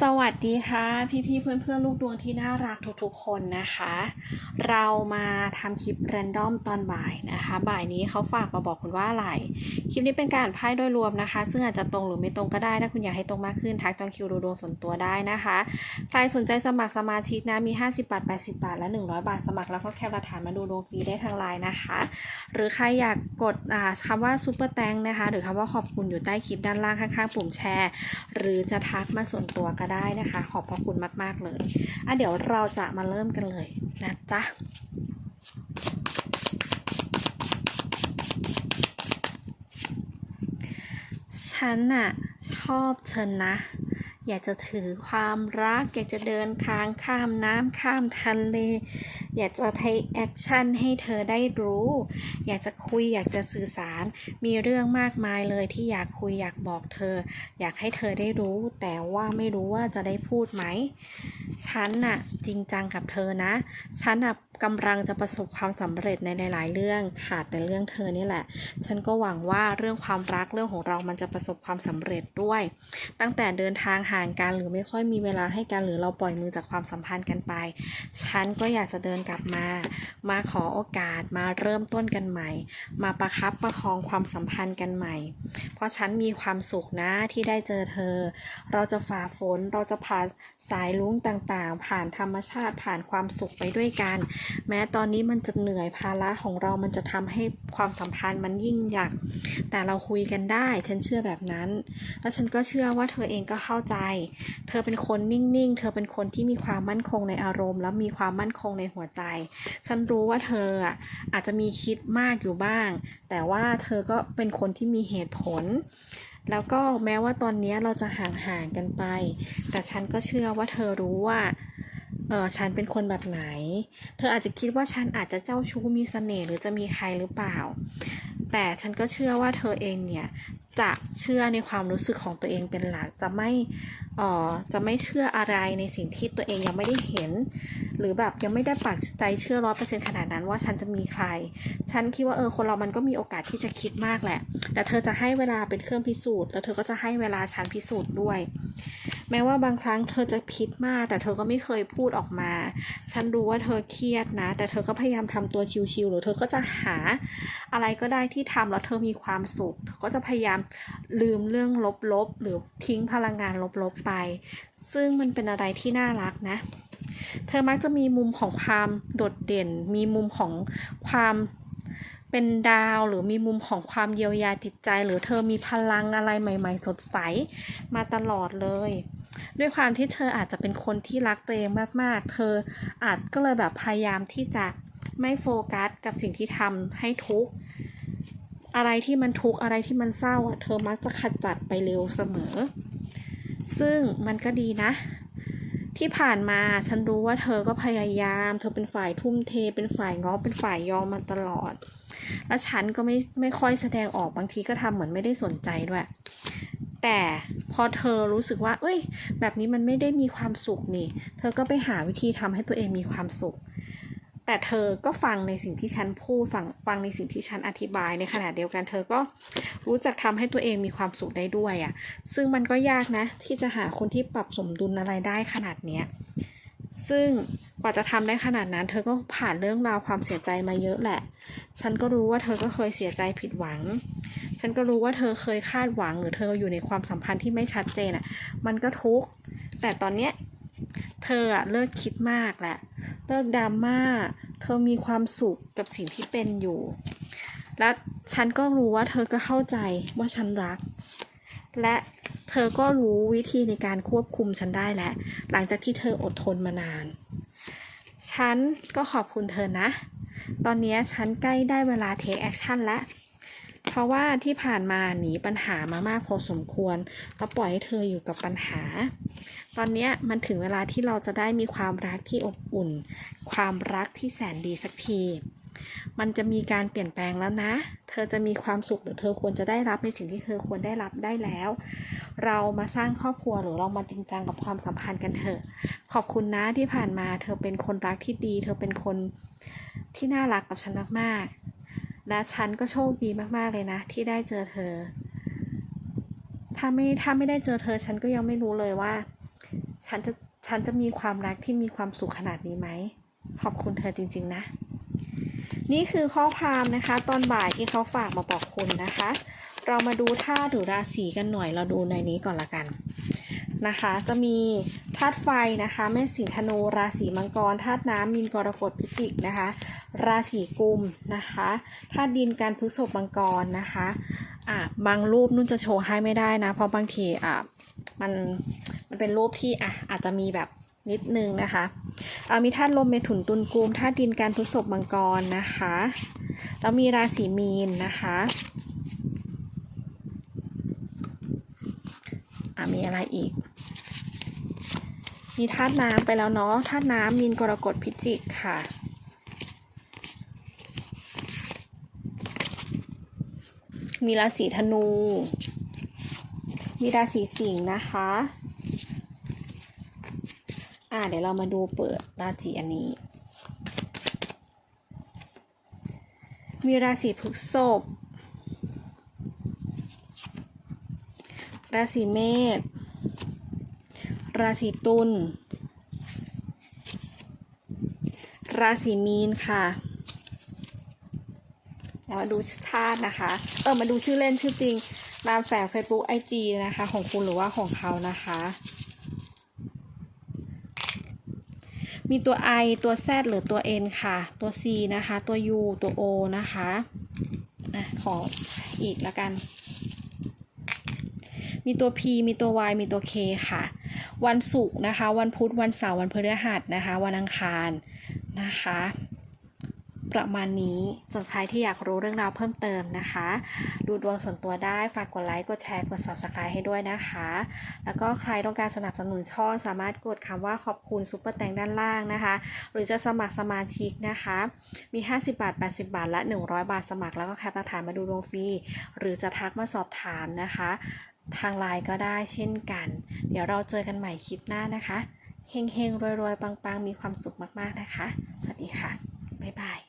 สวัสดีค่ะ พี่ๆเพื่อนๆ ลูกดวงที่น่ารักทุกๆคนนะคะ เรามาทำคลิปแรนดอมตอนบ่ายนะคะ บ่ายนี้เขาฝากมาบอกคุณว่าอะไร คลิปนี้เป็นการไพ่โดยรวมนะคะ ซึ่งอาจจะตรงหรือไม่ตรงก็ได้ถ้าคุณอยากให้ตรงมากขึ้นทักจองคิวดูดวงส่วนตัวได้นะคะ ใครสนใจสมัครสมาชิกนะมี 50 บาท 80 บาท และ 100 บาทสมัครแล้วก็แคปหลักฐานมาดูดวงฟรีได้ทางไลน์นะคะ หรือใครอยากกดอ่าคำว่าซูเปอร์แตงนะคะ หรือคำว่าขอบคุณอยู่ใต้คลิปด้านล่างข้างๆปุ่มแชร์ หรือจะทักมาส่วนตัวก็ได้นะคะ ขอบพระคุณมาก ๆ เลยอะเดี๋ยวเราจะมาเริ่มกันเลยนะจ๊ะฉันน่ะชอบเธอนะ อยากจะถือความรัก อยากจะเดินทางข้ามน้ำข้ามทะเล อยากจะ take action ให้เธอได้รู้ อยากจะคุยอยากจะสื่อสาร มีเรื่องมากมายเลยที่อยากคุยอยากบอกเธอ อยากให้เธอได้รู้ แต่ว่าไม่รู้ว่าจะได้พูดไหม ฉันน่ะจริงจังกับเธอนะ ฉันน่ะกำลังจะประสบความสำเร็จในหลาย ๆ เรื่องขาดแต่เรื่องเธอนี่แหละ ฉันก็หวังว่าเรื่องความรักเรื่องของเรามันจะประสบความสำเร็จด้วย ตั้งแต่เดินทางหางกันหรือไม่ค่อยมีเวลาให้กันหรือเราปล่อยมือจากความสัมพันธ์กันไป ฉันก็อยากจะเดินกลับมา มาขอโอกาสมาเริ่มต้นกันใหม่ มาประคับประคองความสัมพันธ์กันใหม่ เพราะฉันมีความสุขนะที่ได้เจอเธอ เราจะฝ่าฝนเราจะผ่านสายลุ้งต่างๆ ผ่านธรรมชาติผ่านความสุขไปด้วยกัน แม้ตอนนี้มันจะเหนื่อยภาระของเรามันจะทำให้ความสัมพันธ์มันยิ่งหยัก แต่เราคุยกันได้ ฉันเชื่อแบบนั้น แล้วฉันก็เชื่อว่าเธอเองก็เข้าใจเธอเป็นคนนิ่งๆ เธอเป็นคนที่มีความมั่นคงในอารมณ์ และมีความมั่นคงในหัวใจ ฉันรู้ว่าเธออาจจะมีคิดมากอยู่บ้าง แต่ว่าเธอก็เป็นคนที่มีเหตุผล แล้วก็แม้ว่าตอนนี้เราจะห่างๆกันไป แต่ฉันก็เชื่อว่าเธอรู้ว่าเออฉันเป็นคนแบบไหน เธออาจจะคิดว่าฉันอาจจะเจ้าชู้มีเสน่ห์หรือจะมีใครหรือเปล่า แต่ฉันก็เชื่อว่าเธอเองเนี่ยจะเชื่อในความรู้สึกของตัวเองเป็นหลักจะไม่เอ่อจะไม่เชื่ออะไรในสิ่งที่ตัวเองยังไม่ได้เห็น หรือแบบยังไม่ได้ปักใจเชื่อร้อยเปอร์เซ็นต์ขนาดนั้นว่าฉันจะมีใคร ฉันคิดว่าเออคนเรามันก็มีโอกาสที่จะคิดมากแหละ แต่เธอจะให้เวลาเป็นเครื่องพิสูจน์ แล้วเธอก็จะให้เวลาฉันพิสูจน์ด้วย แม้ว่าบางครั้งเธอจะคิดมาก แต่เธอก็ไม่เคยพูดออกมา ฉันรู้ว่าเธอเครียดนะ แต่เธอก็พยายามทำตัวชิวๆหรือเธอก็จะหาอะไรก็ได้ที่ทำแล้วเธอมีความสุขเธอก็จะพยายามลืมเรื่องลบๆหรือทิ้งพลังงานลบๆไป ซึ่งมันเป็นอะไรที่น่ารักนะ เธอมักจะมีมุมของความโดดเด่น มีมุมของความเป็นดาวหรือมีมุมของความเยียวยาจิตใจ หรือเธอมีพลังอะไรใหม่ ๆ สดใสมาตลอดเลย ด้วยความที่เธออาจจะเป็นคนที่รักตัวเองมากๆ เธออาจก็เลยแบบพยายามที่จะไม่โฟกัสกับสิ่งที่ทำให้ทุกข์อะไรที่มันทุกข์อะไรที่มันเศร้าอะเธอมักจะขจัดไปเร็วเสมอ ซึ่งมันก็ดีนะ ที่ผ่านมาฉันรู้ว่าเธอก็พยายาม เธอเป็นฝ่ายทุ่มเท เป็นฝ่ายง้อเป็นฝ่ายยอมมาตลอด และฉันก็ไม่ไม่ค่อยแสดงออกบางทีก็ทำเหมือนไม่ได้สนใจด้วย แต่ อเธอรู้สึกว่า เอ้ย แบบนี้มันไม่ได้มีความสุขนี่ เธอก็ไปหาวิธีทำให้ตัวเองมีความสุข แต่เธอก็ฟังในสิ่งที่ฉันพูดฟังฟังในสิ่งที่ฉันอธิบายในขณะเดียวกัน เธอก็รู้จักทำให้ตัวเองมีความสุขได้ด้วยอะ่ะ ซึ่งมันก็ยากนะ ที่จะหาคนที่ปรับสมดุลอะไรได้ขนาดเนี้ย ซึ่งกว่าจะทำได้ขนาดนั้น เธอก็ผ่านเรื่องราวความเสียใจมาเยอะแหละ ฉันก็รู้ว่าเธอก็เคยเสียใจผิดหวัง ฉันก็รู้ว่าเธอเคยคาดหวัง หรือเธออยู่ในความสัมพันธ์ที่ไม่ชัดเจนอะ่ะ มันก็ทุกข์ แต่ตอนเนี้ยเธออะเลิกคิดมากแหละ เลิกดราม่า เธอมีความสุขกับสิ่งที่เป็นอยู่ และฉันก็รู้ว่าเธอก็เข้าใจว่าฉันรัก และ เธอก็รู้วิธีในการควบคุมฉันได้แล้ว หลังจากที่เธออดทนมานาน ฉันก็ขอบคุณเธอนะ ตอนนี้ฉันใกล้ได้เวลาเทคแอคชั่นแล้ว เพราะว่าที่ผ่านมาหนีปัญหามามากพอสมควรแล้วปล่อยให้เธออยู่กับปัญหา ตอนนี้มันถึงเวลาที่เราจะได้มีความรักที่อบอุ่น ความรักที่แสนดีสักที มันจะมีการเปลี่ยนแปลงแล้วนะ เธอจะมีความสุขหรือเธอควรจะได้รับในสิ่งที่เธอควรได้รับได้แล้ว เรามาสร้างครอบครัวหรือเรามาจริงจังกับความสัมพันธ์กันเถอะ ขอบคุณนะที่ผ่านมา เธอเป็นคนรักที่ดี เธอเป็นคนที่น่ารักกับฉันมากๆ และฉันก็โชคดีมากๆเลยนะ ที่ได้เจอเธอ ถ้าไม่ถ้าไม่ได้เจอเธอ ฉันก็ยังไม่รู้เลยว่า ฉันจะฉันจะมีความรักที่มีความสุขขนาดนี้ไหม ขอบคุณเธอจริง ๆ นะ นี่คือข้อความนะคะ ตอนบ่ายที่เขาฝากมาบอกคุณนะคะ เรามาดูธาตุหรือราศีกันหน่อยเราดูในนี้ก่อนละกันนะคะ จะมีธาตุไฟนะคะแม่สิงห์ธนูราศีมังกรธาตุน้ำมีนกรกฎพิจิกนะคะ ราศีกุมนะคะธาตุดินการพฤษภมังกรนะคะอะบางรูปนุ่นจะโชว์ให้ไม่ได้นะ เพราะบางทีอะมันมันเป็นรูปที่อะอาจจะมีแบบ นิดนึงนะคะอะมีธาตุลมเมถุนตุลกุมธาตุดินการพฤษภมังกรนะคะ แล้วมีราศีมีนนะคะอะมีอะไรอีก มีธาตุน้ำไปแล้วเนาะธาตุน้ำมีนกรกฎพิจิกค่ะมีราศีธนู มีราศีสิงห์นะคะ อ่าเดี๋ยวเรามาดูเปิดราศีอันนี้ มีราศีพฤษภราศีเมษ ราศีตุล ราศีมีนค่ะเดี๋ยวมาดูธาตุนะคะ เออ มาดูชื่อเล่นชื่อจริงนามแฝง Facebook IG นะคะ ของคุณหรือว่าของเขานะคะ มีตัว I ตัว Z หรือตัว N ค่ะ ตัว C นะคะ ตัว U ตัว O นะคะอะขออีกละกัน มีตัว P มีตัว Y มีตัว K ค่ะ วันศุกร์นะคะ วันพุธ วันเสาร์ วันพฤหัสนะคะ วันอังคารนะคะ ประมาณนี้ส่วนใครที่อยากรู้เรื่องราวเพิ่มเติมนะคะ ดูดวงส่วนตัวได้ฝากกดไลค์กดแชร์กด subscribe ให้ด้วยนะคะ แล้วก็ใครต้องการสนับสนุนช่องสามารถกดคำว่าขอบคุณซุปเปอร์แตงด้านล่างนะคะ หรือจะสมัครสมาชิกนะคะ มี 50 บาท 80 บาท และ 100 บาทสมัครแล้วก็แคปหลักฐานมาดูดวงฟรีหรือจะทักมาสอบถามนะคะ ทางไลน์ก็ได้เช่นกัน เดี๋ยวเราเจอกันใหม่คลิปหน้านะคะเฮงๆรวยๆปังๆ มีความสุขมากๆนะคะ สวัสดีค่ะ บ๊ายบาย